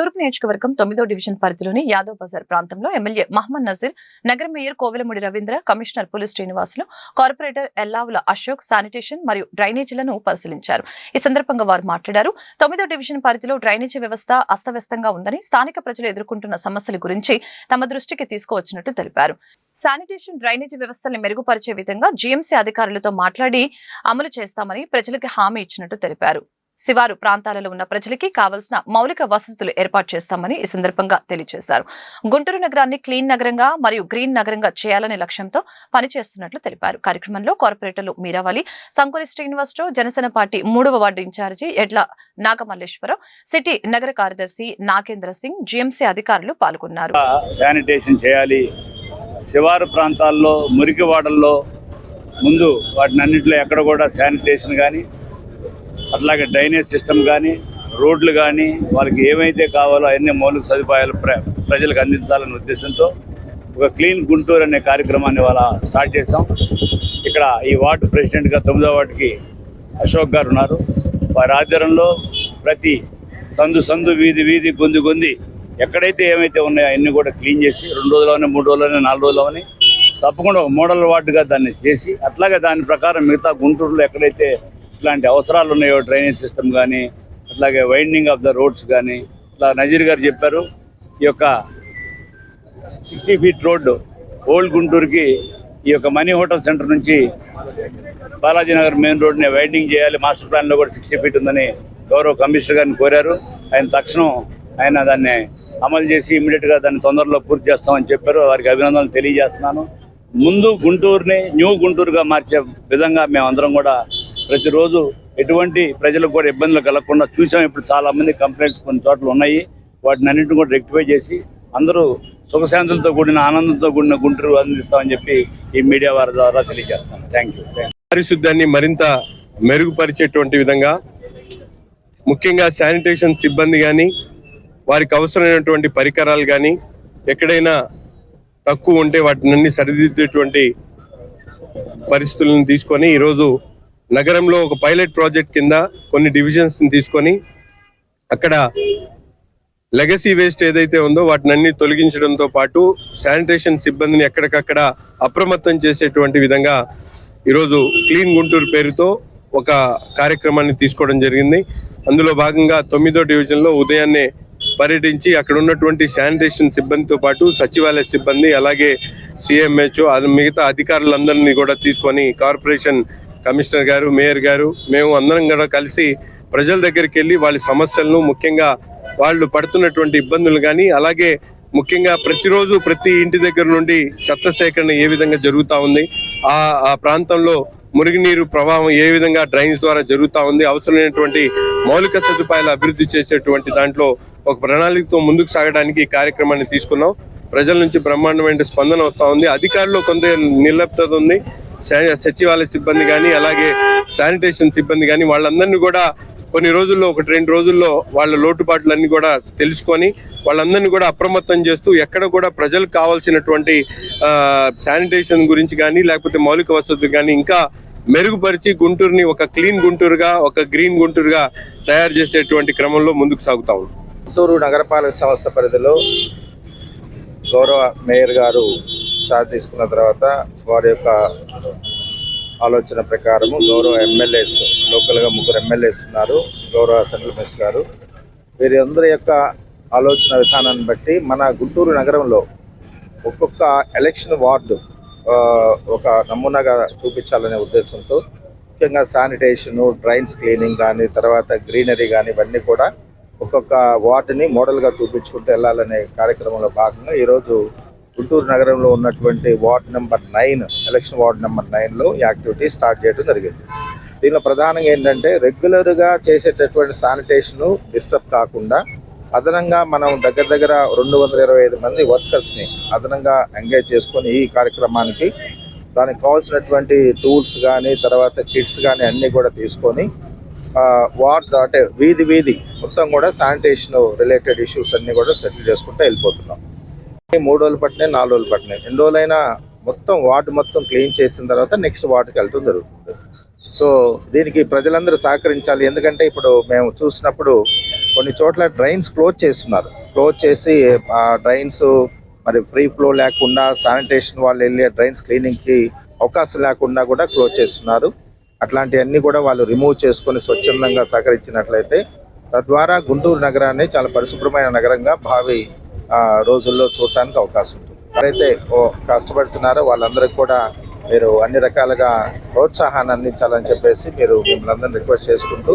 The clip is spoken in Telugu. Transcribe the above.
తూర్పు నియోజకవర్గం తొమ్మిదో డివిజన్ పరిధిలోని యాదవ్ బజార్ ప్రాంతంలో ఎమ్మెల్యే మహమ్మద్ నజీర్ నగర mayor Kovelamudi Ravindra commissioner Puli Srinivasulu corporator Ellavula Ashok sanitation మరియు డ్రైనేజీలను పరిశీలించారు. ఈ సందర్భంగా వారు మాట్లాడారు. తొమ్మిదో డివిజన్ పరిధిలో డ్రైనేజీ వ్యవస్థ అస్తవ్యస్తంగా ఉందని స్థానిక ప్రజలు ఎదుర్కొంటున్న సమస్యల గురించి తమ దృష్టికి తీసుకువచ్చినట్టు తెలిపారు. శానిటేషన్ డ్రైనేజీ వ్యవస్థల్ని మెరుగుపరిచే విధంగా జీఎంసీ అధికారులతో మాట్లాడి అమలు చేస్తామని ప్రజలకు హామీ ఇచ్చినట్టు తెలిపారు. శివారు ప్రాంతాలలో ఉన్న ప్రజలకి కావలసిన మౌలిక వసతులు ఏర్పాటు చేస్తామని ఈ సందర్భంగా తెలియజేశారు. గుంటూరు నగరాన్ని క్లీన్ నగరంగా మరియు గ్రీన్ నగరంగా చేయాలనే లక్ష్యంతో పనిచేస్తున్నట్లు తెలిపారు. కార్యక్రమంలో కార్పొరేటర్లు మీరావళి సంకూరి శ్రీనివాసరావు జనసేన పార్టీ మూడవ ward incharge Edla Nagamalleswararao city నగర కార్యదర్శి నాగేంద్ర సింగ్ జిఎంసీ అధికారులు పాల్గొన్నారు. శానిటేషన్ చేయాలి. శివారు ప్రాంతాల్లో మురికి వాడల్లో ముందు వాటిని అన్నింటిలో ఎక్కడ కూడా శానిటేషన్ కానీ అట్లాగే డ్రైనేజ్ సిస్టమ్ కానీ రోడ్లు కానీ వాళ్ళకి ఏమైతే కావాలో అన్ని మౌలిక సదుపాయాలు ప్ర ప్రజలకు అందించాలనే ఉద్దేశంతో ఒక క్లీన్ గుంటూరు అనే కార్యక్రమాన్ని వాళ్ళ స్టార్ట్ చేసాం ఇక్కడ ఈ వార్డు ప్రెసిడెంట్గా తొమ్మిదో వార్డుకి అశోక్ గారు ఉన్నారు. వారి ఆధ్వర్యంలో ప్రతి సందు సందు వీధి వీధి గొంది గొంది ఎక్కడైతే ఏమైతే ఉన్నాయో అన్నీ కూడా క్లీన్ చేసి రెండు రోజుల్లోనే మూడు రోజుల్లోనే నాలుగు రోజుల్లోనే తప్పకుండా ఒక మోడల్ వార్డుగా దాన్ని చేసి అట్లాగే దాని ప్రకారం మిగతా గుంటూరులో ఎక్కడైతే ఇట్లాంటి అవసరాలు ఉన్నాయో డ్రైనేజ్ సిస్టమ్ కానీ అట్లాగే వైండింగ్ ఆఫ్ ద రోడ్స్ కానీ ఇట్లా నజీర్ గారు చెప్పారు ఈ యొక్క సిక్స్టీ ఫీట్ రోడ్డు ఓల్డ్ గుంటూరుకి ఈ యొక్క మనీ హోటల్ సెంటర్ నుంచి బాలాజీనగర్ మెయిన్ రోడ్ని వైండింగ్ చేయాలి మాస్టర్ ప్లాన్లో కూడా సిక్స్టీ ఫీట్ ఉందని గౌరవ కమిషనర్ గారిని కోరారు. ఆయన తక్షణం ఆయన దాన్ని అమలు చేసి ఇమీడియట్గా దాన్ని తొందరలో పూర్తి చేస్తామని చెప్పారు. వారికి అభినందనలు తెలియజేస్తున్నాను. ముందు గుంటూరుని న్యూ గుంటూరుగా మార్చే విధంగా మేమందరం కూడా ప్రతిరోజు ఎటువంటి ప్రజలకు కూడా ఇబ్బందులు కలగకుండా చూసాం. ఇప్పుడు చాలా మంది కంప్లైంట్స్ కొన్ని చోట్ల ఉన్నాయి. వాటిని అన్నింటిని కూడా రెక్టిఫై చేసి అందరూ సుఖశాంతులతో కూడిన ఆనందంతో కూడిన గుంటూరు అందిస్తామని చెప్పి ఈ మీడియా వారి ద్వారా తెలియజేస్తాను థ్యాంక్ యూ పారిశుద్ధ్యాన్ని మరింత మెరుగుపరిచేటువంటి విధంగా ముఖ్యంగా శానిటేషన్ సిబ్బంది కానీ వారికి అవసరమైనటువంటి పరికరాలు కానీ ఎక్కడైనా తక్కువ ఉంటే వాటిని సరిదిద్దేటువంటి పరిస్థితులను తీసుకొని ఈరోజు నగరంలో ఒక పైలట్ ప్రాజెక్ట్ కింద కొన్ని డివిజన్స్ని తీసుకొని అక్కడ లెగసీ వేస్ట్ ఏదైతే ఉందో వాటిని అన్ని తొలగించడంతో పాటు శానిటేషన్ సిబ్బందిని ఎక్కడికక్కడ అప్రమత్తం చేసేటువంటి విధంగా ఈరోజు క్లీన్ గుంటూరు పేరుతో ఒక కార్యక్రమాన్ని తీసుకోవడం జరిగింది. అందులో భాగంగా తొమ్మిదో డివిజన్లో ఉదయాన్నే పర్యటించి అక్కడ ఉన్నటువంటి శానిటేషన్ సిబ్బందితో పాటు సచివాలయ సిబ్బంది అలాగే సిఎంహెచ్ఓ మిగతా అధికారులందరినీ కూడా తీసుకొని కార్పొరేషన్ కమిషనర్ గారు మేయర్ గారు మేము అందరం కూడా కలిసి ప్రజల దగ్గరికి వెళ్ళి వాళ్ళ సమస్యలను ముఖ్యంగా వాళ్ళు పడుతున్నటువంటి ఇబ్బందులు కానీ అలాగే ముఖ్యంగా ప్రతిరోజు ప్రతి ఇంటి దగ్గర నుండి చెత్త సేకరణ ఏ విధంగా జరుగుతూ ఉంది ఆ ఆ ప్రాంతంలో మురుగునీరు ప్రవాహం ఏ విధంగా డ్రైన్స్ ద్వారా జరుగుతూ ఉంది అవసరమైనటువంటి మౌలిక సదుపాయాలు అభివృద్ధి చేసేటువంటి దాంట్లో ఒక ప్రణాళికతో ముందుకు సాగడానికి ఈ కార్యక్రమాన్ని తీసుకున్నాం. ప్రజల నుంచి బ్రహ్మాండమైన స్పందన వస్తూ ఉంది. అధికారులు కొంత నిర్లప్తత ఉంది. సచివాలయ సిబ్బంది కానీ అలాగే శానిటేషన్ సిబ్బంది కానీ వాళ్ళందరినీ కూడా కొన్ని రోజుల్లో ఒకటి రెండు రోజుల్లో వాళ్ళ లోటుపాట్లన్నీ కూడా తెలుసుకొని వాళ్ళందరినీ కూడా అప్రమత్తం చేస్తూ ఎక్కడ కూడా ప్రజలకు కావాల్సినటువంటి శానిటేషన్ గురించి కానీ లేకపోతే మౌలిక వసతులు కానీ ఇంకా మెరుగుపరిచి గుంటూరుని ఒక క్లీన్ గుంటూరుగా ఒక గ్రీన్ గుంటూరుగా తయారు చేసేటువంటి క్రమంలో ముందుకు సాగుతా ఉన్నాం. గుంటూరు నగరపాలక సంస్థ పరిధిలో గౌరవ మేయర్ గారు చార్జ్ తీసుకున్న తర్వాత వారి యొక్క ఆలోచన ప్రకారము గౌరవ ఎమ్మెల్యేస్ లోకల్గా ముగ్గురు ఎమ్మెల్యేస్ ఉన్నారు గౌరవ సెంట్రల్ మినిస్టర్ గారు. వీరందరి యొక్క ఆలోచన విధానాన్ని బట్టి మన గుంటూరు నగరంలో ఒక్కొక్క ఎలక్షన్ వార్డు ఒక నమూనాగా చూపించాలనే ఉద్దేశంతో ముఖ్యంగా శానిటేషను డ్రైన్స్ క్లీనింగ్ కానీ తర్వాత గ్రీనరీ కానీ ఇవన్నీ కూడా ఒక్కొక్క వార్డుని మోడల్గా చూపించుకుంటూ వెళ్ళాలనే కార్యక్రమంలో భాగంగా ఈరోజు గుంటూరు నగరంలో ఉన్నటువంటి ward number nine election ward number నైన్లో ఈ యాక్టివిటీ స్టార్ట్ చేయడం జరిగింది. దీనిలో ప్రధానంగా ఏంటంటే రెగ్యులర్గా చేసేటటువంటి శానిటేషను డిస్టర్బ్ కాకుండా అదనంగా మనం దగ్గర దగ్గర రెండు వందల ఇరవై ఐదు మంది వర్కర్స్ని అదనంగా ఎంగేజ్ చేసుకొని ఈ కార్యక్రమానికి దానికి కావాల్సినటువంటి టూల్స్ కానీ తర్వాత కిట్స్ కానీ అన్నీ కూడా తీసుకొని వార్డ్ అంటే వీధి వీధి మొత్తం కూడా శానిటేషన్ రిలేటెడ్ ఇష్యూస్ అన్నీ కూడా సెటిల్ చేసుకుంటూ వెళ్ళిపోతున్నాం. మూడు రోజులు పట్టినాయి నాలుగు రోజులు పట్టినాయి. ఎన్ని రోజులైనా మొత్తం వార్డు మొత్తం క్లీన్ చేసిన తర్వాత నెక్స్ట్ వార్డుకి వెళ్ళటం జరుగుతుంది. సో దీనికి ప్రజలందరూ సహకరించాలి. ఎందుకంటే ఇప్పుడు మేము చూసినప్పుడు కొన్ని చోట్ల డ్రైన్స్ క్లోజ్ చేస్తున్నారు. క్లోజ్ చేసి ఆ డ్రైన్స్ మరి ఫ్రీ ఫ్లో లేకుండా శానిటేషన్ వాళ్ళు వెళ్ళి డ్రైన్స్ క్లీనింగ్కి అవకాశం లేకుండా కూడా క్లోజ్ చేస్తున్నారు. అట్లాంటివన్నీ కూడా వాళ్ళు రిమూవ్ చేసుకొని స్వచ్ఛందంగా సహకరించినట్లయితే తద్వారా గుంటూరు నగరాన్ని చాలా పరిశుభ్రమైన నగరంగా భావి రోజుల్లో చూడటానికి అవకాశం ఉంటుంది. ఎవరైతే ఓ కష్టపడుతున్నారో వాళ్ళందరికీ కూడా మీరు అన్ని రకాలుగా ప్రోత్సాహాన్ని అందించాలని చెప్పేసి మీరు మిమ్మల్ని రిక్వెస్ట్ చేసుకుంటూ